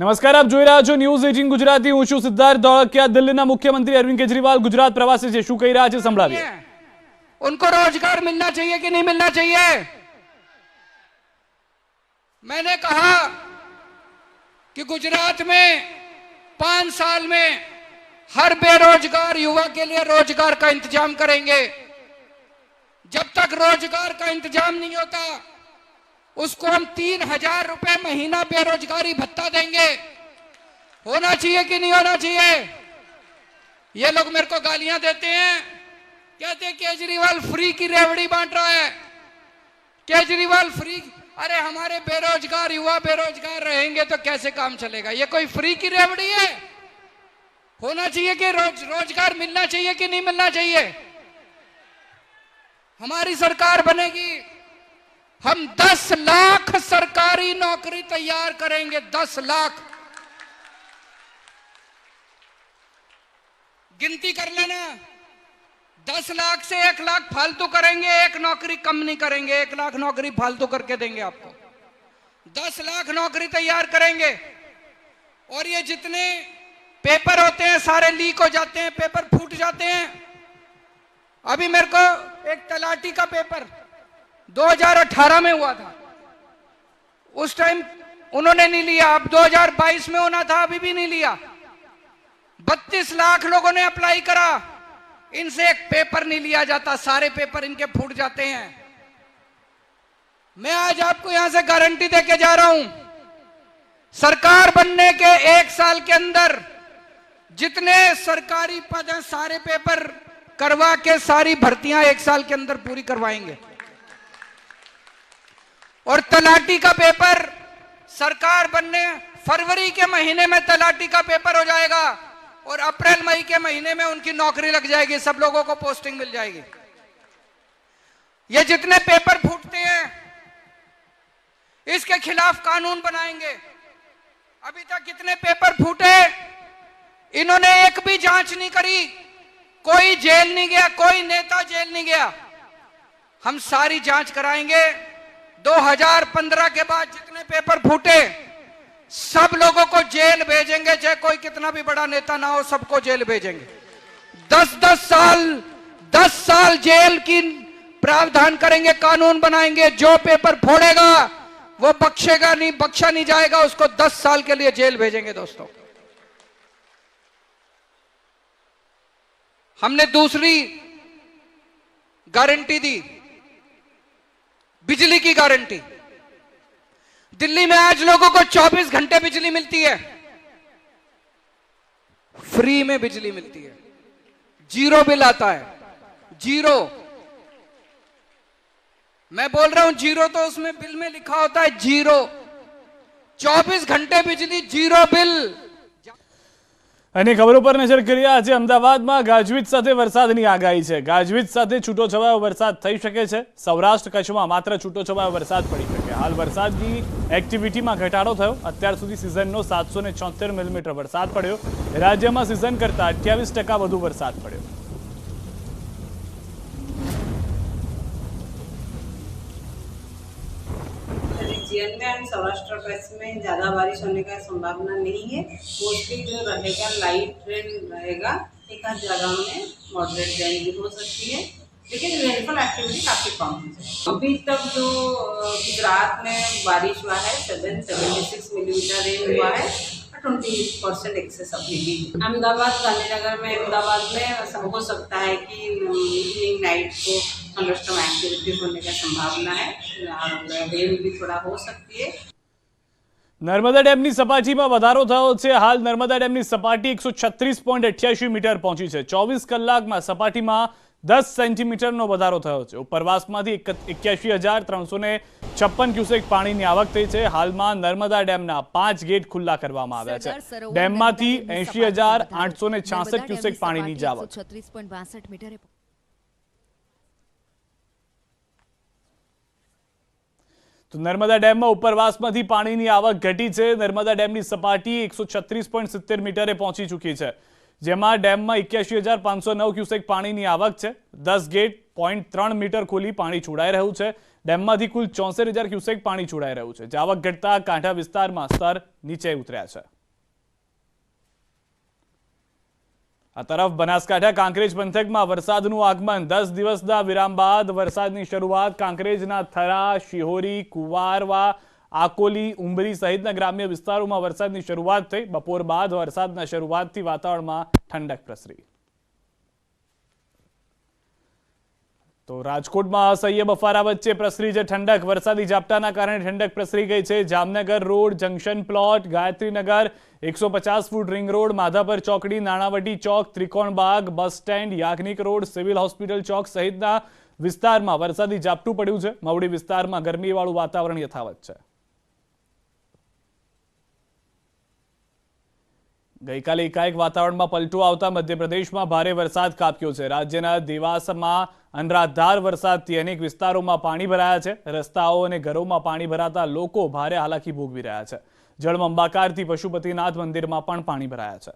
નમસ્કાર આપ જોઈ રહ્યા છો ન્યૂઝ એટીન ગુજરાતી હું છું સિદ્ધાર્થ ધોળકિયા દિલ્હીના મુખ્યમંત્રી અરવિંદ કેજરીવાલ ગુજરાત પ્રવાસે છે શું કહી રહ્યા છે સંભળાવીએ उनको रोजगार मिलना चाहिए कि नहीं मिलना चाहिए मैंने कहा कि गुजरात में पांच साल में हर बेरोजगार युवा के लिए रोजगार का इंतजाम करेंगे जब तक रोजगार का इंतजाम नहीं होता उसको हम तीन हज़ार रुपए महीना बेरोजगारी भत्ता देंगे। होना चाहिए कि नहीं होना चाहिए? ये लोग मेरे को गालियाँ देते हैं। कहते हैं, केजरीवाल फ्री की रेवड़ी बांट रहा है। केजरीवाल फ्री अरे, हमारे बेरोजगार, युवा बेरोजगार रहेंगे तो कैसे काम चलेगा? ये कोई फ्री की रेवड़ी है? होना चाहिए कि रोज, रोज़गार मिलना चाहिए कि नहीं मिलना चाहिए? हमारी सरकार बनेगी। हम 10 लाख सरकारी नौकरी तैयार करेंगे 10 लाख। गिनती कर लेना। दस लाख से एक लाख फालतू करेंगे, एक नौकरी कम नहीं करेंगे, एक लाख नौकरी फालतू करके देंगे आपको। दस लाख नौकरी तैयार करेंगे, और ये जितने पेपर होते हैं, सारे लीक हो जाते हैं, पेपर फूट जाते हैं। अभी मेरे को एक तलाटी का पेपर 2018 में हुआ था। उस टाइम उन्होंने नहीं लिया। अब 2022 में होना था, अभी भी नहीं लिया। बत्तीस लाख लोगों ने अप्लाई करा। इनसे एक पेपर नहीं लिया जाता। सारे पेपर इनके फूट जाते हैं। मैं आज आपको यहाँ से गारंटी देके जा रहा हूँ, सरकार बनने के एक साल के अंदर जितने सरकारी पद हैं, सारे पेपर करवा के सारी भर्तियाँ एक साल के अंदर पूरी करवाएँगे। और तलाटी का पेपर सरकार बनने फरवरी के महीने में तलाटी का पेपर हो जाएगा और अप्रैल, मई के महीने में उनकी नौकरी लग जाएगी, सब लोगों को पोस्टिंग मिल जाएगी। ये जितने पेपर फूटते हैं, इसके खिलाफ कानून बनाएँगे। अभी तक कितने पेपर फूटे, इन्होंने एक भी जाँच नहीं करी। कोई जेल नहीं गया, कोई नेता जेल नहीं गया। हम सारी जाँच कराएँगे। 2015 के बाद जितने पेपर फूटे, सब लोगों को जेल भेजेंगे, चाहे कोई कितना भी बड़ा नेता ना हो, सबको जेल भेजेंगे। दस दस साल दस साल जेल की प्रावधान करेंगे, कानून बनाएँगे, जो पेपर फोड़ेगा, वो बख्शेगा नहीं, बख्शा नहीं जाएगा, उसको दस साल के लिए जेल भेजेंगे, दोस्तों। हमने दूसरी गारंटी दी बिजली की गारंटी। दिल्ली में आज लोगों को 24 घंटे बिजली मिलती है। फ्री में बिजली मिलती है। ज़ीरो बिल आता है। ज़ीरो। मैं बोल रहा हूँ, ज़ीरो तो उसमें बिल में लिखा होता है, ज़ीरो। 24 घंटे बिजली, ज़ीरो बिल। અને ખબરો પર નજર કરીએ, આજે અમદાવાદમાં ગાજવીજ સાથે વરસાદની આગાહી છે. ગાજવીજ સાથે છૂટો છવાયો વરસાદ થઈ શકે છે. સૌરાષ્ટ્ર કચ્છમાં માત્ર છૂટો છવાયો વરસાદ પડી શકે. હાલ વરસાદની એક્ટિવિટીમાં ઘટાડો થયો. અત્યાર સુધી સિઝનનો સાતસો મિલીમીટર વરસાદ પડ્યો. રાજ્યમાં સિઝન કરતાં અઠ્યાવીસ વધુ વરસાદ પડ્યો. रीजन में एंड सौराष्ट्र कच्छ में ज़्यादा बारिश होने का संभावना नहीं है। मोस्टली जो रहेगा लाइट रेन रहेगा, एक आध जगह में मॉडरेट रेन भी हो सकती है। लेकिन रेनफॉल एक्टिविटी काफ़ी कम है अभी तक जो गुजरात में बारिश हुआ है seven seventy six millimetre rain हुआ है ट्वेंटी परसेंट एक्सेस अभी भी अहमदाबाद, गांधीनगर में, अहमदाबाद में हो सकता है कि इवनिंग नाइट को थंडरस्टॉर्म एक्टिविटी होने का संभावना है और रेन भी थोड़ा हो सकती है નર્મદા ડેમની સપાટીમાં વધારો થયો છે હાલ નર્મદા ડેમની સપાટી એકસો છત્રીસ પોઈન્ટ અઠ્યાસી મીટર પહોંચી છે ચોવીસ કલાકમાં સપાટીમાં દસ સેન્ટીમીટરનો વધારો થયો છે ઉપરવાસમાંથી એક્યાસી હજાર ત્રણસો ને છપ્પન ક્યુસેક પાણીની આવક થઈ છે હાલમાં નર્મદા ડેમના પાંચ ગેટ ખુલ્લા કરવામાં આવ્યા સરદાર છે સરોવર ડેમમાંથી નર્મદા ડેમની એંશી હજાર સપાટી આઠસો ને નર્મદા છાસઠ ડેમની ક્યુસેક પાણીની જ આવક સપાટી 136.62 મીટરે તો નર્મદા ડેમમાં ઉપરવાસમાંથી પાણીની આવક ઘટી છે. નર્મદા ડેમની સપાટી એકસો મીટરે પહોંચી ચૂકી છે. જેમાં ડેમમાં એક્યાસી હજાર પાંચસો નવ ક્યુસેક પાણીની આવક છે. દસ ગેટ પોઈન્ટ ત્રણ મીટર ખોલી પાણી છોડાઈ રહ્યું છે. ડેમમાંથી કુલ ચોસઠ હજાર ક્યુસેક પાણી છોડાઈ રહ્યું છે. જાવક ઘટતા કાંઠા વિસ્તારમાં સ્તર નીચે ઉતર્યા છે. આ તરફ બનાસકાંઠા કાંકરેજ પંથકમાં વરસાદનું આગમન. દસ દિવસના વિરામ બાદ વરસાદની શરૂઆત કાંકરેજના થરા, શિહોરી, કુવારવા, આકોલી, ઉંબરી સહિતના ગ્રામ્ય વિસ્તારોમાં વરસાદની શરૂઆત થઈ. બપોર બાદ વરસાદના શરૂઆતથી વાતાવરણમાં ઠંડક પ્રસરી. તો રાજકોટમાં અસહ્ય બફારા વચ્ચે પ્રસરી છે ઠંડક. વરસાદી ઝાપટાના કારણે ઠંડક પ્રસરી ગઈ છે. Jamnagar road, junction plot, Gayatrinagar, એકસો પચાસ ફૂટ રિંગ રોડ, માધાપર ચોકડી, નાણાવટી ચોક Trikonbaug bus stand, Yagnik road, civil hospital ચોક સહિતના વિસ્તારમાં વરસાદી ઝાપટું પડ્યું છે. મવડી વિસ્તારમાં ગરમીવાળું વાતાવરણ યથાવત છે. ગઈકાલે એકાએક વાતાવરણમાં પલટો આવતા મધ્યપ્રદેશમાં ભારે વરસાદ કાપ્યો છે. રાજ્યના દેવાસમાં અનરાધાર વરસાદથી અનેક વિસ્તારોમાં પાણી ભરાયા છે. રસ્તાઓ અને ઘરોમાં પાણી ભરાતા લોકો ભારે હાલાકી ભોગવી રહ્યા છે. જળમંબાકારથી પશુપતિનાથ મંદિરમાં પણ પાણી ભરાયા છે.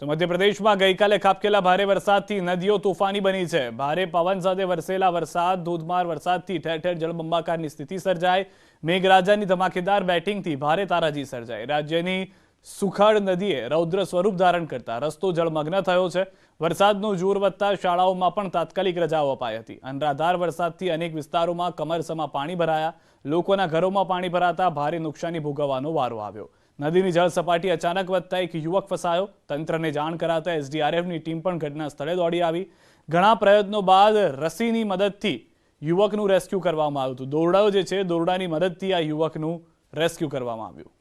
તો મધ્યપ્રદેશમાં ગઈકાલે ખાબકેલા ભારે વરસાદથી નદીઓ તોફાની બની છે. ભારે પવન સાથે વરસેલા વરસાદ, ધોધમાર વરસાદથી ઠેર ઠેર જળબંબાકારની સ્થિતિ સર્જાય મેઘરાજાની ધમાકેદાર બેટિંગથી ભારે તારાજી સર્જાઈ. રાજ્યની સુખડ નદીએ રૌદ્ર સ્વરૂપ ધારણ કરતા રસ્તો જળમગ્ન થયો છે. વરસાદનું જોર વધતા શાળાઓમાં પણ તાત્કાલિક રજાઓ અપાઈ હતી. અનરાધાર વરસાદથી અનેક વિસ્તારોમાં કમરસમાં પાણી ભરાયા. લોકોના ઘરોમાં પાણી ભરાતા ભારે નુકસાની ભોગવવાનો વારો આવ્યો. નદીની જળ સપાટી અચાનક વધતા એક યુવક ફસાયો. તંત્રને જાણ કરાતા એસડીઆરએફની ટીમ પણ ઘટના સ્થળે દોડી આવી. ઘણા પ્રયત્નો બાદ રસીની મદદથી યુવકનું રેસ્ક્યુ કરવામાં આવ્યું હતું. દોરડાઓ જે છે, દોરડાની મદદથી આ યુવકનું રેસ્ક્યુ કરવામાં આવ્યું.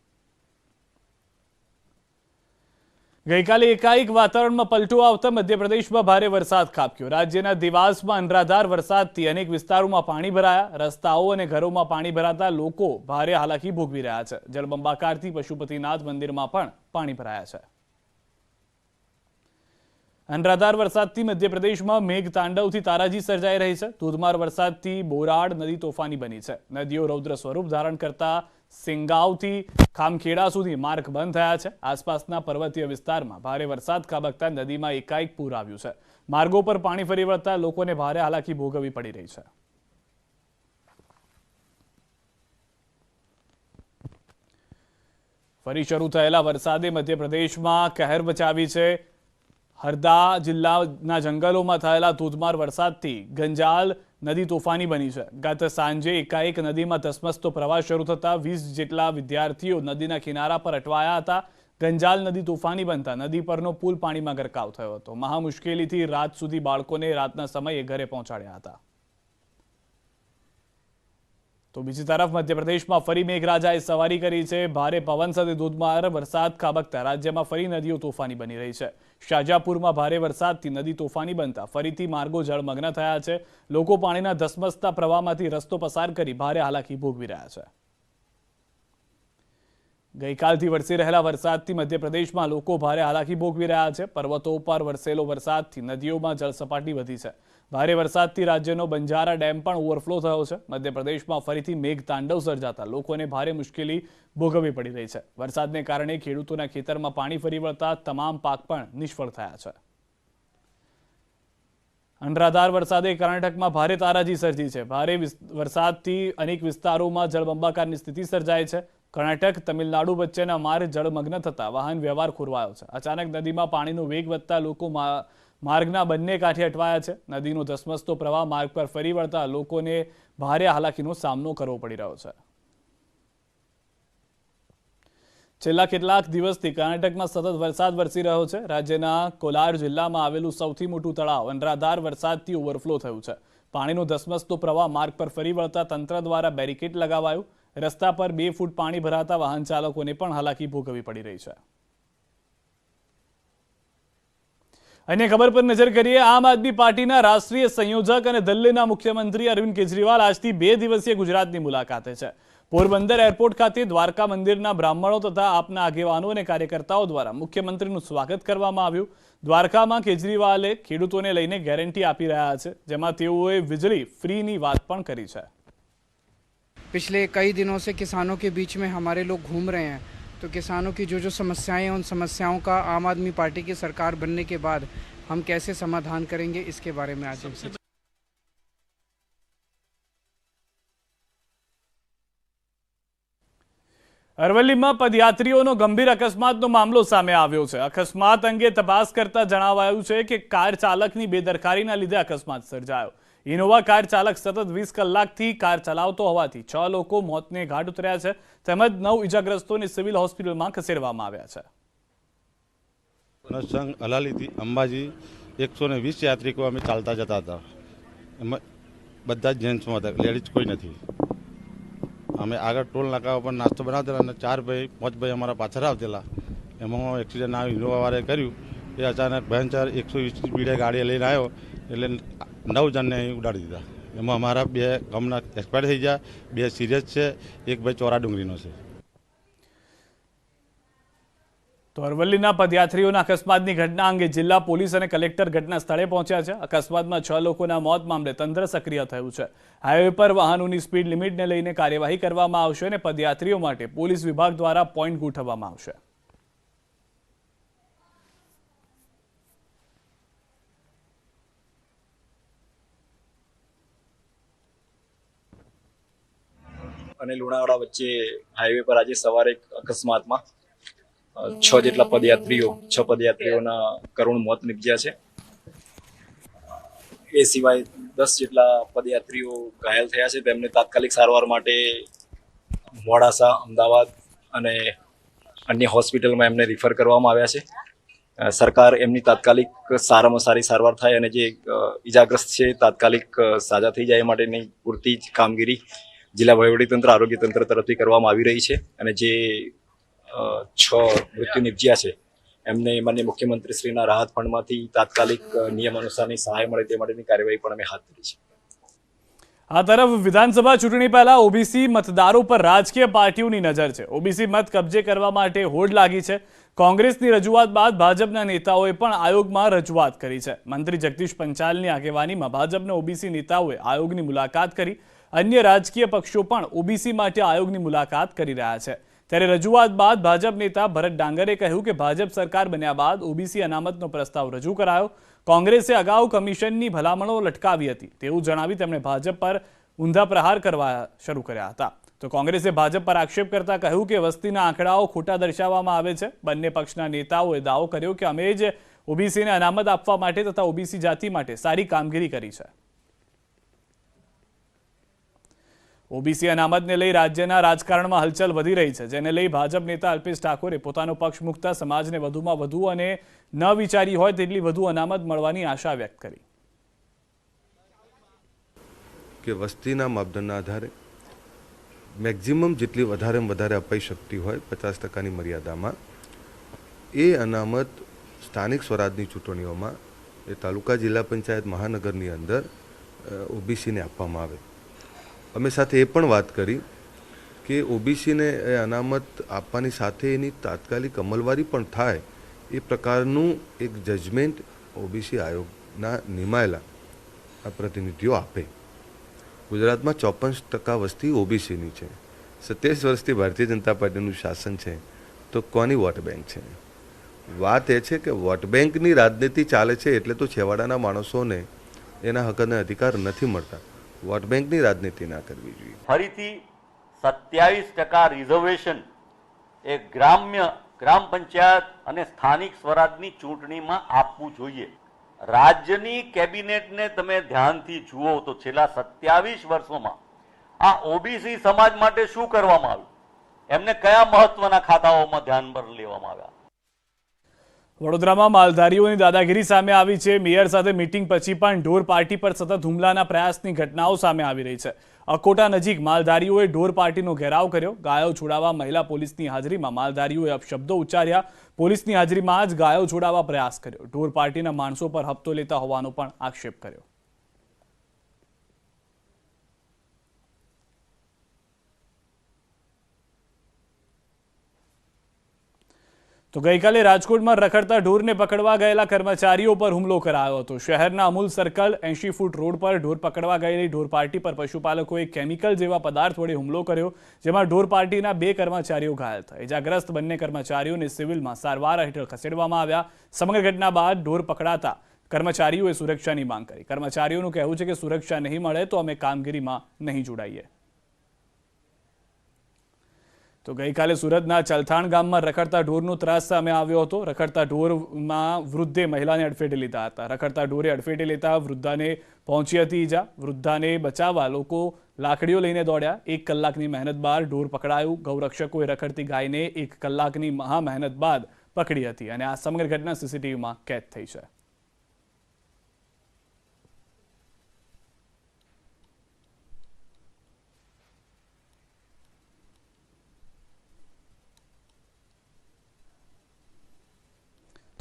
ગઈકાલે એકાએક વાતાવરણમાં પલટો આવતા મધ્યપ્રદેશમાં ભારે વરસાદ ખાબક્યો. રાજ્યના દેવાસમાં અનરાધાર વરસાદથી અનેક વિસ્તારોમાં પાણી ભરાયા. રસ્તાઓ અને ઘરોમાં પાણી ભરાતા લોકો ભારે હાલાકી ભોગવી રહ્યા છે. જળબંબાકારથી પશુપતિનાથ મંદિરમાં પણ પાણી ભરાયા છે. અનરાધાર વરસાદથી મધ્યપ્રદેશમાં મેઘ તાંડવથી તારાજી સર્જાઈ રહી છે. ધોધમાર વરસાદથી બોરાડ નદી તોફાની બની છે. નદીઓ રૌદ્ર સ્વરૂપ ધારણ કરતા સિંગાવથી ખામખેડા સુધી માર્ગ બંધ થયા છે. આસપાસના પર્વતીય વિસ્તારમાં ભારે વરસાદ ખાબકતા નદીમાં એકાએક પૂર આવ્યું છે. માર્ગો પર પાણી ફરી વળતા લોકોને ભારે હાલાકી ભોગવવી પડી રહી છે. ફરી શરૂ થયેલા વરસાદે મધ્યપ્રદેશમાં કહેર બચાવી છે. હરદા જિલ્લાના જંગલોમાં થયેલા ધોધમાર વરસાદથી ગંજાલ નદી તોફાની બની છે. ગત સાંજે એકાએક નદીમાં ધસમસતો પ્રવાહ શરૂ થતા વીસ જેટલા વિદ્યાર્થીઓ નદીના કિનારા પર અટવાયા હતા. ગંજાલ નદી તોફાની બનતા નદી પરનો પુલ પાણીમાં ગરકાવ થયો હતો. મહા મુશ્કેલીથી રાત સુધી બાળકોને રાતના સમયે ઘરે પહોંચાડ્યા હતા. તો બીજી તરફ મધ્યપ્રદેશમાં ફરી મેઘરાજાએ સવારી કરી છે. ભારે પવન સાથે ધોધમાર વરસાદ ખાબકતા રાજ્યમાં ફરી નદીઓ તોફાની બની રહી છે. શાજાપુરમાં ભારે વરસાદથી નદી તોફાની બનતા ફરીથી માર્ગો જળમગ્ન થયા છે. લોકો પાણીના ધસમસતા પ્રવાહમાંથી રસ્તો પસાર કરી ભારે હાલાકી ભોગવી રહ્યા છે. ગઈકાલથી વરસી રહેલા વરસાદથી મધ્યપ્રદેશમાં લોકો ભારે હાલાકી ભોગવી રહ્યા છે. પર્વતો ઉપર વરસેલો વરસાદથી નદીઓમાં જળસપાટી વધી છે. ભારે વરસાદથી રાજ્યનો બંજારા ડેમ પણ ઓવરફ્લો થયો છે. મધ્યપ્રદેશમાં ફરીથી મેઘ તાંડવ સર્જાતા લોકોને ભારે મુશ્કેલી ભોગવવી પડી રહી છે. વરસાદને કારણે ખેડૂતોના ખેતરમાં પાણી ફરી વળતા તમામ પાક પણ નિષ્ફળ થયા છે. અનરાધાર વરસાદે કર્ણાટકમાં ભારે તારાજી સર્જી છે. ભારે વરસાદથી અનેક વિસ્તારોમાં જળબંબાકારની સ્થિતિ સર્જાય છે. કર્ણાટક, તમિલનાડુ વચ્ચેના માર્ગ જળમગ્ન થતા વાહન વ્યવહાર ખોરવાયો છે. અચાનક નદીમાં પાણીનો વેગ વધતા લોકો માર્ગના બંને કાંઠે અટવાયા છે. નદીનો ધસમસતો પ્રવાહ માર્ગ પર ફરી વળતા લોકોને ભારે હાલાકીનો સામનો કરવો પડી રહ્યો છે. છેલ્લા કેટલાક દિવસથી કર્ણાટકમાં સતત વરસાદ વરસી રહ્યો છે. રાજ્યના કોલાર જિલ્લામાં આવેલું સૌથી મોટું તળાવ, અનરાધાર વરસાદથી ઓવરફ્લો થયું છે. પાણીનો ધસમસતો પ્રવાહ માર્ગ પર ફરી વળતા તંત્ર દ્વારા બેરિકેડ લગાવાયું. રસ્તા પર બે ફૂટ પાણી ભરાતા વાહન ચાલકોને પણ હાલાકી ભોગવવી પડી રહી છે. અન્ય ખબર પર નજર કરીએ, આમ આદમી પાર્ટીના રાષ્ટ્રીય સંયોજક અને દિલ્હીના મુખ્યમંત્રી અરવિંદ કેજરીવાલ આજથી બે દિવસીય ગુજરાતની મુલાકાતે છે. પોરબંદર એરપોર્ટ ખાતે દ્વારકા મંદિરના બ્રાહ્મણો તથા આપના આગેવાનો અને કાર્યકર્તાઓ દ્વારા મુખ્યમંત્રીનું સ્વાગત કરવામાં આવ્યું. દ્વારકામાં કેજરીવાલે ખેડૂતોને લઈને ગેરંટી આપી રહ્યા છે, જેમાં તેઓએ વીજળી ફ્રીની વાત પણ કરી છે. पिछले कई दिनों से किसानों के बीच में हमारे लोग घूम रहे हैं। तो किसानों की जो जो समस्याएँ हैं, उन समस्याओं का आम आदमी पार्टी की सरकार बनने के बाद हम कैसे समाधान करेंगे, इसके बारे में आज हमसे अरवली में ગંભીર गंभीर अकस्मात સામે अकस्मात अंगे तपास करता તપાસ कि कार चालक કે કાર ચાલકની બેદરકારીના ઇનોવા કાર ચાલક સતત વીસ કલાકથી કાર ચલાવતો હોવાથી છ લોકો મોતને ઘાટ ઉતર્યા છે. તેમજ નવ ઇજાગ્રસ્તોને સિવિલ હોસ્પિટલમાં ખસેડવામાં આવ્યા છે. સંઘ અલાલીથી અંબાજી એકસો ને વીસ યાત્રિકો અમે ચાલતા જતા હતા. એમાં બધા જ જેન્ટ્સમાં હતા. લેડીઝ કોઈ નથી. અમે આગળ ટોલ નાકા ઉપર નાસ્તો બનાવતા અને ચાર ભાઈ, પાંચ ભાઈ અમારા પાછળ આવતેલા. એમાં એક્સિડન્ટ આવ્યું ઇનોવાવાળાએ કર્યું. એ અચાનક ભયંકર એકસો વીસ સ્પીડે ગાડી લઈને આવ્યો. એટલે નવ જણને અહીં ઉડાડી દીધા. એમાં અમારા બે ગામના એક્સપાયર થઈ ગયા, બે સિરિયસ છે, એક ભાઈ ચોરા ડુંગરીનો છે. તો અરવલ્લીના પદયાત્રીઓના અકસ્માતની ઘટના અંગે જિલ્લા પોલીસ અને કલેક્ટર ઘટના સ્થળે પહોંચ્યા છે. અકસ્માતમાં છ લોકોના મોત મામલે તંત્ર સક્રિય થયું છે. હાઈવે પર વાહનોની સ્પીડ લિમિટને લઈને કાર્યવાહી કરવામાં આવશે અને પદયાત્રીઓ માટે પોલીસ વિભાગ દ્વારા પોઈન્ટ ગોઠવવામાં આવશે. અને લુણાવાડા વચ્ચે હાઈવે પર આજે સવારે એક અકસ્માતમાં છ જેટલા પદયાત્રીઓ, છ પદયાત્રીઓના કરુણ મોત નીપજ્યા છે. એ સિવાય દસ જેટલા પદયાત્રીઓ ઘાયલ થયા છે. તેમને તાત્કાલિક સારવાર માટે મોડાસા, અમદાવાદ અને અન્ય હોસ્પિટલમાં એમને રિફર કરવામાં આવ્યા છે. સરકાર એમની તાત્કાલિક સારામાં સારી સારવાર થાય અને જે ઇજાગ્રસ્ત છે, તાત્કાલિક સાજા થઈ જાય માટેની પૂરતી જ કામગીરી જિલ્લા વહીવટીતંત્ર આરોગ્ય તંત્ર તરફથી કરવામાં આવી રહી છે અને જે છ મૃત્યુ નિપજ્યા છે, એમને માન્ય મુખ્યમંત્રીશ્રીના રાહત ફંડમાંથી તાત્કાલિક નિયમ અનુસારની સહાય મળે તે માટેની કાર્યવાહી પણ અમે હાથ ધરી છે. આ તરફ વિધાનસભા ચૂંટણી પહેલા ઓબીસી મતદારો પર રાજકીય પાર્ટીઓની નજર છે. ઓબીસી મત કબજે કરવા માટે હોડ લાગી છે. કોંગ્રેસની રજૂઆત બાદ ભાજપના નેતાઓએ પણ આયોગમાં રજૂઆત કરી છે. મંત્રી જગદીશ પંચાલની આગેવાનીમાં ભાજપના ઓબીસી નેતાઓએ આયોગની મુલાકાત કરી. અન્ય રાજકીય પક્ષો પણ ઓબીસી માટે આયોગની મુલાકાત કરી રહ્યા છે. ત્યારે રજૂઆત બાદ ભાજપ નેતા ભરત ડાંગરે કહ્યું કે ભાજપ સરકાર બન્યા બાદ ઓબીસી અનામતનો પ્રસ્તાવ રજૂ કરાયો. કોંગ્રેસે અગાઉ કમિશનની ભલામણો લટકાવી હતી. તેવું જણાવી તેમણે ભાજપ પર ઊંધા પ્રહાર કરવા શરૂ કર્યા હતા. તો કોંગ્રેસે ભાજપ પર આક્ષેપ કરતા કહ્યું કે વસ્તીના આંકડાઓ ખોટા દર્શાવવામાં આવે છે. બંને પક્ષના નેતાઓએ દાવો કર્યો કે અમે જ ઓબીસીને અનામત આપવા માટે તથા ઓબીસી જાતિ માટે સારી કામગીરી કરી છે. ઓબીસી અનામતને લઈ રાજ્યના રાજકારણમાં હલચલ વધી રહી છે, જેને લઈ ભાજપ નેતા અલ્પેશ ઠાકોરે પોતાનો પક્ષ મૂકતા સમાજને વધુમાં વધુ અને ન વિચારી હોય તેટલી વધુ અનામત મળવાની આશા વ્યક્ત કરી. કે વસ્તીના માપદંડના આધારે મેક્ઝિમમ જેટલી વધારેમાં વધારે અપાઈ શકતી હોય પચાસ ટકાની મર્યાદામાં, એ અનામત સ્થાનિક સ્વરાજની ચૂંટણીઓમાં એ તાલુકા જિલ્લા પંચાયત મહાનગરની અંદર ઓબીસીને આપવામાં આવે. અમે સાથે એ પણ વાત કરી કે ઓબીસીને એ અનામત આપવાની સાથે એની તાત્કાલિક અમલવારી પણ થાય એ પ્રકારનું એક જજમેન્ટ ઓબીસી આયોગના નિમાયેલા આ પ્રતિનિધિઓ આપે. ગુજરાતમાં ચોપન ટકા વસ્તી ઓબીસીની છે. સત્યાવીસ વર્ષથી ભારતીય જનતા પાર્ટીનું શાસન છે. તો કોની વોટ બેંક છે? વાત એ છે કે વોટ બેંકની રાજનીતિ ચાલે છે એટલે તો છેવાડાના માણસોને એના હકને અધિકાર નથી મળતા. વોટ બેંકની રાજનીતિ ના કરવી જોઈએ. ફરીથી સત્યાવીસ ટકા રિઝર્વેશન એ ગ્રામ્ય, ગ્રામ પંચાયત અને સ્થાનિક સ્વરાજની ચૂંટણીમાં આપવું જોઈએ. રાજ્યની કેબિનેટને તમે ધ્યાનથી જુઓ તો છેલ્લા સત્યાવીસ વર્ષોમાં આ ઓબીસી સમાજ માટે શું કરવામાં આવ્યું? એમને કયા મહત્વના ખાતાઓમાં ધ્યાન પર લેવામાં આવ્યા? વડોદરામાં માલધારીઓની દાદાગીરી સામે આવી છે. મેયર સાથે મીટિંગ પછી પણ ઢોર પાર્ટી પર સતત હુમલાના પ્રયાસની ઘટનાઓ સામે આવી રહી છે. અકોટા નજીક માલધારીઓએ ઢોર પાર્ટીનો ઘેરાવ કર્યો. ગાયો છોડાવવા મહિલા પોલીસની હાજરીમાં માલધારીઓએ અપશબ્દો ઉચ્ચાર્યા. પોલીસની હાજરીમાં જ ગાયો છોડાવવા પ્રયાસ કર્યો. ઢોર પાર્ટીના માણસો પર હપ્તો લેતા હોવાનો પણ આક્ષેપ કર્યો. તો ગઈકાલે રાજકોટમાં રખડતા ઢોરને પકડવા ગયેલા કર્મચારીઓ પર હુમલો કરાયો હતો. શહેરના અમૂલ સર્કલ એંશી ફૂટ રોડ પર ઢોર પકડવા ગયેલી ઢોર પાર્ટી પર પશુપાલકોએ કેમિકલ જેવા પદાર્થ વડે હુમલો કર્યો, જેમાં ઢોર પાર્ટીના બે કર્મચારીઓ ઘાયલ થયા. ઇજાગ્રસ્ત બંને કર્મચારીઓને સિવિલમાં સારવાર હેઠળ ખસેડવામાં આવ્યા. સમગ્ર ઘટના બાદ ઢોર પકડાતા કર્મચારીઓએ સુરક્ષાની માંગ કરી. કર્મચારીઓનું કહેવું છે કે સુરક્ષા નહીં મળે તો અમે કામગીરીમાં નહીં જોડાઈએ. તો ગઈકાલે સુરતના ચલથાણ ગામમાં રખડતા ઢોરનો ત્રાસ સામે આવ્યો હતો. રખડતા ઢોરમાં વૃદ્ધે મહિલાને અડફેટે લીધા હતા. રખડતા ઢોરે અડફેટે લેતા વૃદ્ધાને પહોંચી હતી ઈજા. વૃદ્ધાને બચાવવા લોકો લાકડીઓ લઈને દોડ્યા. એક કલાકની મહેનત બાદ ઢોર પકડાયું. ગૌરક્ષકોએ રખડતી ગાયને એક કલાકની મહા મહેનત બાદ પકડી હતી અને આ સમગ્ર ઘટના સીસીટીવીમાં કેદ થઈ છે.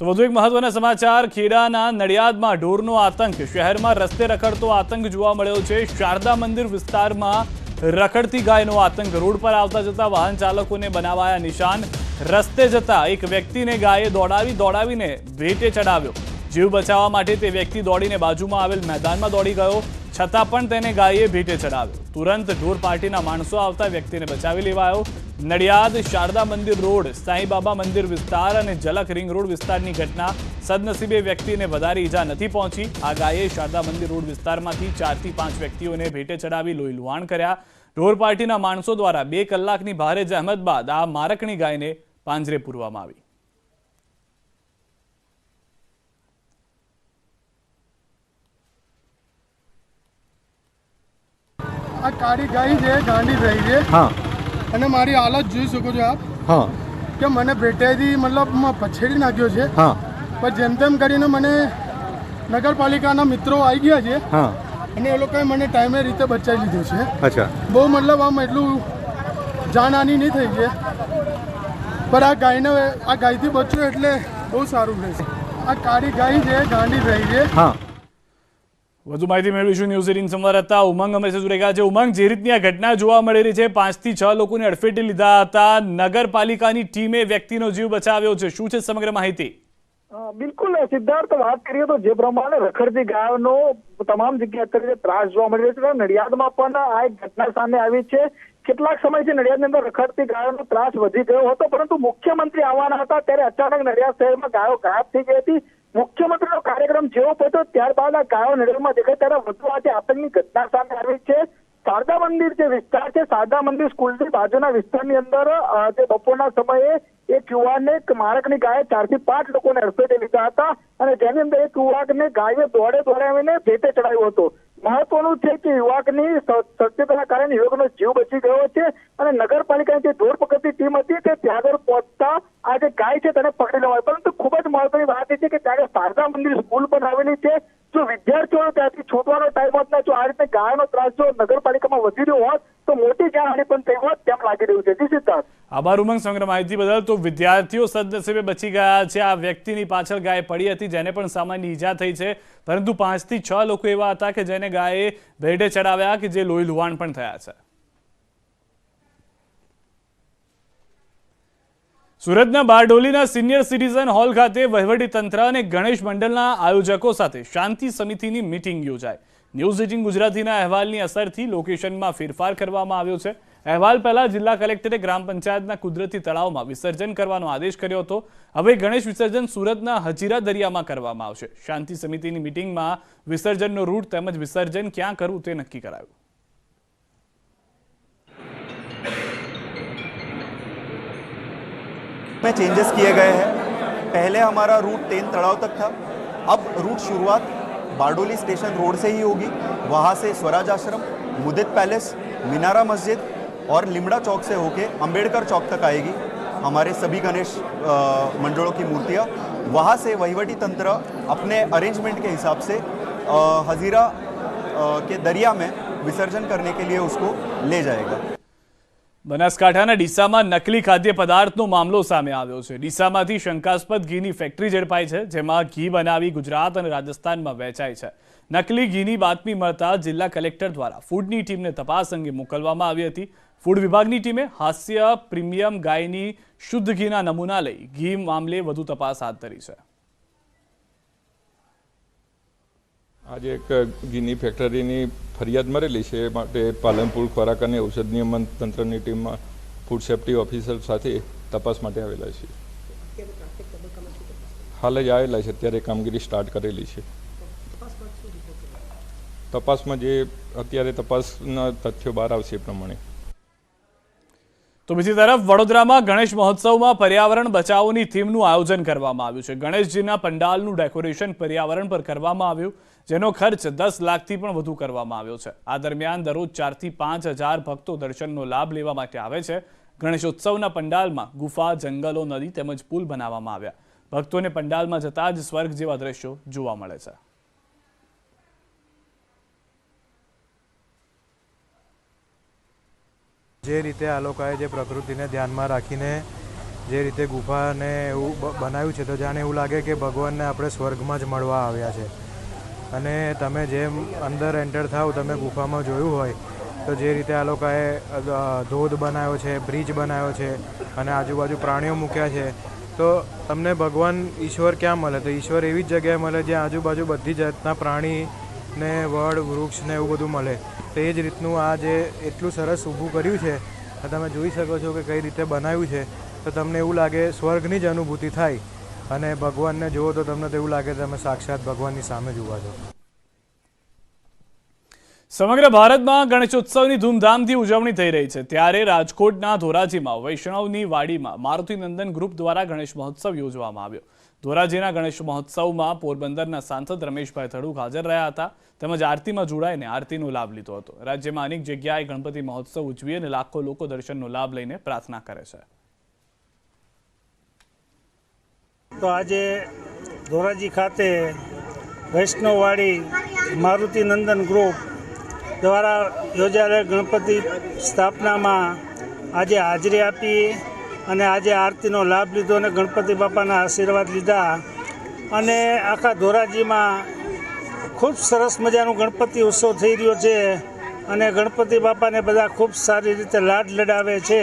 તો વધુ એક મહત્વના સમાચાર. ખેડાના નડિયાદમાં ઢોરનો આતંક. શહેરમાં રસ્તે રખડતો આતંક જોવા મળ્યો છે. શારદા મંદિર વિસ્તારમાં રખડતી ગાયનો આતંક. રોડ પર આવતા જતા વાહન ચાલકોને બનાવાયા નિશાન. રસ્તે જતા એક વ્યક્તિને ગાયે દોડાવી દોડાવીને ભેટે ચડાવ્યો. જીવ બચાવવા માટે તે વ્યક્તિ દોડીને બાજુમાં આવેલ મેદાનમાં દોડી ગયો. છતાં પણ તેને ગાયે ભેટે ચડાવ્યો. તુરંત ઢોર પાર્ટીના માણસો આવતા વ્યક્તિને બચાવી લેવાયો. નડિયાદ શારદા મંદિર રોડ સાંઈબાબા મંદિર વિસ્તાર અને જલક રિંગ રોડ વિસ્તારની ઘટના સદનસીબે વ્યક્તિને વધારે ઈજા નથી પહોંચી. આ ગાયે શારદા મંદિર રોડ વિસ્તારમાંથી ચારથી પાંચ વ્યક્તિઓને ભેટે ચડાવી લોહી લુહાણ કર્યા. ઢોર પાર્ટીના માણસો દ્વારા બે કલાકની ભારે જહેમત બાદ આ મારકણી ગાયને પાંજરે પૂરવામાં આવી. આ કાળી ગાય છે ગાંડી થઈ છે. હા. અને મારી હાલત જોઈ શકો છો આપ હા. કે મને પેટેથી મતલબ પછેડી નાખ્યો છે. હા. પણ જેમ તેમ કરીને મને નગરપાલિકાના મિત્રો આવી ગયા છે. હા. અને એ લોકોએ મને ટાઈમે રીતે બચાવી લીધો છે. અચ્છા. બહુ મતલબ આમ એટલું જાનહાની નહીં થઈ છે. પણ આ ગાયને આ ગાયથી બચ્યું એટલે બહુ સારું રહેશે. આ કાળી ગાય છે ગાંડી રહી છે. હા. વધુ માહિતી મેળવીશું ન્યૂઝ એટીન સંવાદદાતા ઉમંગ અમે જોડે ગયા છે. ઉમંગ, જે રીતની આ ઘટના જોવા મળી રહી છે પાંચથી છ લોકોને અડફેટે લીધા હતા. નગરપાલિકાની ટીમે વ્યક્તિનો જીવ બચાવ્યો છે. શું છે સમગ્ર માહિતી? બિલકુલ, સિદ્ધાર્થ, વાત કરીએ તો જે પ્રમાણે રખડતી ગાયોનો તમામ જગ્યા અત્યારે ત્રાસ જોવા મળી રહ્યો છે. નડિયાદમાં પણ આ એક ઘટના સામે આવી છે. કેટલાક સમયથી નડિયાદની અંદર રખડતી ગાયોનો ત્રાસ વધી ગયો હતો. પરંતુ મુખ્યમંત્રી આવવાના હતા. ત્યારે અચાનક નડિયાદ શહેરમાં ગાયો ગાયબ થઈ ગઈ હતી. મુખ્યમંત્રીનો કાર્યક્રમ જેવો પહોંચ્યો ત્યારબાદ આ કાળો નડિયાદમાં દેખાય ત્યારે વધુ આજે આતંકની ઘટના સામે આવી છે. શારદા મંદિર જે વિસ્તાર છે, શારદા મંદિર સ્કૂલની બાજુના વિસ્તારની અંદર જે બપોરના સમયે એક યુવાનને એક મારકની ગાયે ચારથી પાંચ લોકોને હડફેટે લીધા હતા અને જેની અંદર એક યુવાકને ગાયે દોડે દોડાવીને ભેટે ચડાવ્યો હતો. મહત્વનું છે કે યુવકની સ- સત્યતાના કારણે યુવકનો જીવ બચી ગયો છે અને નગરપાલિકાની જે ઢોર પકડતી ટીમ હતી તે ત્યાં આગળ પહોંચતા આ જે ગાય છે તેને પકડી લેવાય. પરંતુ ખૂબ જ મહત્વની વાત એ છે કે ત્યાં આગળ શારદા મંદિર સ્કૂલ પણ આવેલી છે જો વિદ્યાર્થીઓ ત્યાંથી છૂટવાનો ટાઈમ હોત ને, જો આ રીતે ગાયનો ત્રાસ જો નગરપાલિકામાં વધી રહ્યો હોત, તો મોટી જાનહાની પણ થઈ હોત તેમ લાગી રહ્યું છે. જી સિદ્ધાર્થ. આભાર ઉમંગ સંગ્રહ માહિતી બદલ. તો વિદ્યાર્થીઓ સદનસીબે બચી ગયા છે. આ વ્યક્તિની પાછળ ગાય પડી હતી, જેને પણ સામાન્ય ઈજા થઈ છે. પરંતુ પાંચથી છ લોકો એવા હતા કે જેને ગાયે ભેડે ચડાવ્યા કે જે લોહી લુહાણ પણ થયા છે. સુરતના બારડોલીના સિનિયર સિટીઝન હોલ ખાતે તંત્ર અને ગણેશ મંડળના આયોજકો સાથે શાંતિ સમિતિની મીટિંગ યોજાઈ. ન્યૂઝ એટીન ગુજરાતીના અહેવાલની અસરથી લોકેશનમાં ફેરફાર કરવામાં આવ્યો છે. અહેવાલ પહેલા જિલ્લા કલેક્ટરે ગ્રામ પંચાયતના કુદરતી તળાવમાં વિસર્જન કરવાનો આદેશ કર્યો હતો. હવે ગણેશ વિસર્જન સુરતના હજીરા દરિયામાં કરવામાં આવશે. શાંતિ સમિતિની મીટિંગમાં વિસર્જનનો રૂટ તેમજ વિસર્જન ક્યાં કરવું તે નક્કી કરાયું. में चेंजेस किए गए हैं। पहले हमारा रूट तेन तड़ाव तक था। अब रूट शुरुआत बारडोली स्टेशन रोड से ही होगी। वहाँ से स्वराज आश्रम, मुदित पैलेस मीनारा मस्जिद और लिमड़ा चौक से होके अंबेडकर चौक तक आएगी। हमारे सभी गणेश मंडलों की मूर्तियाँ। वहाँ से वहीवटी तंत्र अपने अरेंजमेंट के हिसाब से हजीरा के दरिया में विसर्जन करने के लिए उसको ले जाएगा। બનાસકાંઠાના ડીસામાં નકલી ખાદ્ય પદાર્થનો મામલો સામે આવ્યો છે. ડીસામાંથી શંકાસ્પદ ઘીની ફેક્ટરી ઝડપાઈ છે, જેમાં ઘી બનાવી ગુજરાત અને રાજસ્થાનમાં વેચાય છે. નકલી ઘીની બાતમી મળતા જિલ્લા કલેક્ટર દ્વારા ફૂડની ટીમને તપાસ અંગે મોકલવામાં આવી હતી. ફૂડ વિભાગની ટીમે હાસ્ય પ્રીમિયમ ગાયની શુદ્ધ ઘીના નમૂના લઈ ઘી મામલે વધુ તપાસ હાથ ધરી છે. આજે એક ઘીની ફેક્ટરીની ફરિયાદ મળેલી છે એ માટે પાલનપુર ખોરાક અને ઔષધ નિયમન તંત્રની ટીમમાં ફૂડ સેફ્ટી ઓફિસર સાથે તપાસ માટે આવેલા છે. હાલ જ આવેલા છે, અત્યારે કામગીરી સ્ટાર્ટ કરેલી છે. તપાસમાં જે અત્યારે તપાસના તથ્યો બહાર આવશે એ પ્રમાણે. તો બીજી તરફ વડોદરામાં ગણેશ મહોત્સવમાં પર્યાવરણ બચાવોની થીમનું આયોજન કરવામાં આવ્યું છે. ગણેશજીના પંડાલનું ડેકોરેશન પર્યાવરણ પર કરવામાં આવ્યું, જેનો ખર્ચ દસ લાખથી પણ વધુ કરવામાં આવ્યો છે. આ દરમિયાન દરરોજ ચારથી પાંચ હજાર ભક્તો દર્શનનો લાભ લેવા માટે આવે છે. ગણેશોત્સવના પંડાલમાં ગુફા, જંગલો, નદી તેમજ પુલ બનાવવામાં આવ્યા. ભક્તોને પંડાલમાં જતા જ સ્વર્ગ જેવા દ્રશ્યો જોવા મળે છે. જે રીતે આ લોકોએ જે પ્રકૃતિને ધ્યાનમાં રાખીને જે રીતે ગુફાને એવું બનાવ્યું છે, તો જાણે એવું લાગે કે ભગવાનને આપણે સ્વર્ગમાં જ મળવા આવ્યા છે. અને તમે જેમ અંદર એન્ટર થાવ તમે ગુફામાં જોયું હોય, તો જે રીતે આ લોકોએ ધોધ બનાવ્યો છે, બ્રિજ બનાવ્યો છે અને આજુબાજુ પ્રાણીઓ મૂક્યા છે, તો તમને ભગવાન ઈશ્વર ક્યાં મળે? તો ઈશ્વર એવી જ જગ્યાએ મળે જ્યાં આજુબાજુ બધી જાતના પ્રાણી ને વડ, વૃક્ષ ને એવું બધું મળે. તો એ જ રીતનું આ જે એટલું સરસ ઊભું કર્યું છે, આ તમે જોઈ શકો છો કે કઈ રીતે બનાવ્યું છે, તો તમને એવું લાગે સ્વર્ગની જ અનુભૂતિ થાય. અને ભગવાનને જુઓ તો તમને તો એવું લાગે તમે સાક્ષાત ભગવાનની સામે જુઓ છો. સમગ્ર ભારતમાં ગણેશોત્સવની ધૂમધામથી ઉજવણી થઈ રહી છે. ત્યારે રાજકોટના ધોરાજીમાં, વૈષ્ણવની વાડીમાં મારુતિ નંદન ગ્રુપ દ્વારા ગણેશ મહોત્સવ યોજવામાં આવ્યો. ધોરાજીના ગણેશ મહોત્સવમાં પોરબંદરના સાંસદ રમેશભાઈ થડુક હાજર રહ્યા હતા. તેમજ આરતીમાં જોડાઈને આરતીનો લાભ લીધો હતો. રાજ્યમાં અનેક જગ્યાએ ગણપતિ મહોત્સવ ઉજવી અને લાખો લોકો દર્શનનો લાભ લઈને પ્રાર્થના કરે છે. તો આજે ધોરાજી ખાતે વૈષ્ણવવાડી મારુતિ નંદન ગ્રુપ દ્વારા યોજાયેલા ગણપતિ સ્થાપનામાં આજે હાજરી આપી અને આજે આરતીનો લાભ લીધો અને ગણપતિ બાપાના આશીર્વાદ લીધા. અને આખા ધોરાજીમાં ખૂબ સરસ મજાનું ગણપતિ ઉત્સવ થઈ રહ્યો છે અને ગણપતિ બાપાને બધા ખૂબ સારી રીતે લાડ લડાવે છે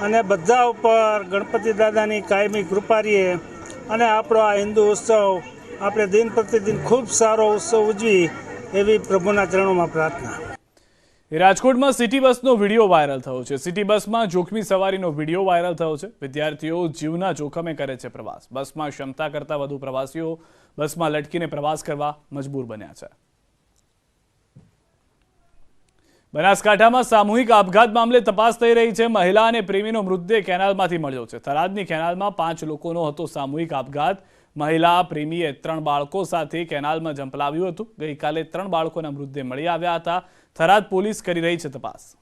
અને બધા ઉપર ગણપતિ દાદાની કાયમી કૃપા રહીએ અને આપણો આ હિન્દુ ઉત્સવ આપણે દિન પ્રતિદિન ખૂબ સારો ઉત્સવ ઉજવી એવી પ્રભુના ચરણોમાં પ્રાર્થના. રાજકોટમાં સિટી બસનો વીડિયો વાયરલ થયો છે. સિટી બસમાં જોખમી સવારીનો વીડિયો વાયરલ થયો છે. વિદ્યાર્થીઓ જીવના જોખમે કરે છે પ્રવાસ. બસમાં ક્ષમતા કરતાં વધુ પ્રવાસીઓ બસમાં લટકીને પ્રવાસ કરવા મજબૂર બન્યા છે. બનાસકાંઠામાં સામૂહિક આપઘાત મામલે તપાસ થઈ રહી છે. મહિલા અને પ્રેમીનો મૃતદેહ કેનાલમાંથી મળ્યો છે. થરાદની કેનાલમાં પાંચ લોકોનો હતો સામૂહિક આપઘાત. મહિલા પ્રેમીએ ત્રણ બાળકો સાથે કેનાલમાં ઝંપલાવ્યું હતું. ગઈકાલે ત્રણ બાળકોના મૃતદેહ મળી આવ્યા હતા. થરાદ પોલીસ કરી રહી છે તપાસ.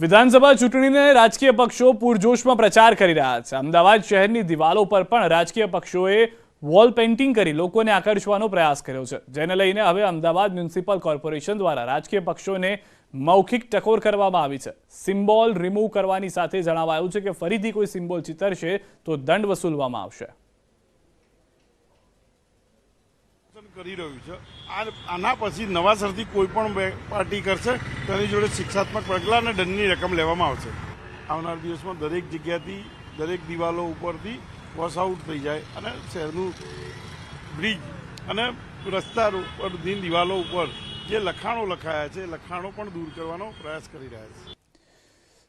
વિધાનસભા ચૂંટણીને રાજકીય પક્ષો પૂરજોશમાં પ્રચાર કરી રહ્યા છે. અમદાવાદ શહેરની દિવાલો પર પણ રાજકીય પક્ષોએ વોલ પેઇન્ટિંગ કરી લોકોને આકર્ષવાનો પ્રયાસ કર્યો છે, જેને લઈને હવે અમદાવાદ મ્યુનિસિપલ કોર્પોરેશન દ્વારા રાજકીય પક્ષોને મૌખિક ટકોર કરવામાં આવી છે. સિમ્બોલ રિમૂવ કરવાની સાથે જણાવાયું છે કે ફરીથી કોઈ સિમ્બોલ ચિતરશે તો દંડ વસૂલવામાં આવશે. કરી રહ્યું છે. આના પછી નવાસરથી કોઈ પણ પાર્ટી કરશે તેની જોડે શિક્ષાત્મક પગલાં અને દંડની રકમ લેવામાં આવશે. આવનાર દિવસમાં દરેક જગ્યાથી દરેક દિવાલો ઉપરથી વોશ આઉટ થઈ જાય અને શહેરનું બ્રિજ અને રસ્તા ઉપરની દિવાલો ઉપર જે લખાણો લખાયા છે લખાણો પણ દૂર કરવાનો પ્રયાસ કરી રહ્યા છે.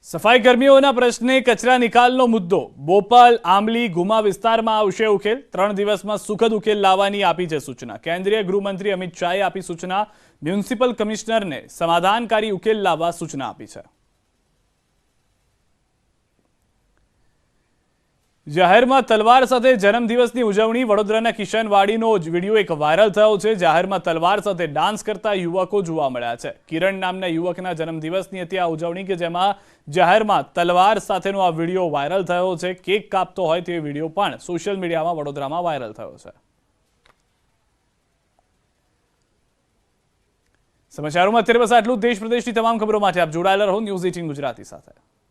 સફાઈ કર્મીઓના પ્રશ્ને કચરા નિકાલનો મુદ્દો. બોપલ, આંબલી, ગુમા વિસ્તારમાં આવશે ઉકેલ. ત્રણ દિવસમાં સુખદ ઉકેલ લાવવાની આપી છે સૂચના. કેન્દ્રીય ગૃહમંત્રી અમિત શાહે આપી સૂચના. મ્યુનિસિપલ કમિશનરને સમાધાનકારી ઉકેલ લાવવા સૂચના આપી છે. જાહેરમાં તલવાર સાથે જન્મદિવસની ઉજવણી વડોદરાના કિશનવાડીનો જ વીડિયો એક વાયરલ થયો છે. જાહેરમાં તલવાર સાથે ડાન્સ કરતા યુવકો જોવા મળ્યા છે. કિરણ નામના યુવકના જન્મદિવસની હતી આ ઉજવણી કે જેમાં જાહેરમાં તલવાર સાથેનો આ વીડિયો વાયરલ થયો છે. કેક કાપતો હોય તે વીડિયો પણ સોશિયલ મીડિયામાં વડોદરામાં વાયરલ થયો છે. સમાચારોમાં અત્યારે બસ આટલું દેશ પ્રદેશની તમામ ખબરો માટે આપ જોડાયેલા રહો. ન્યૂઝ એટીન ગુજરાતી સાથે.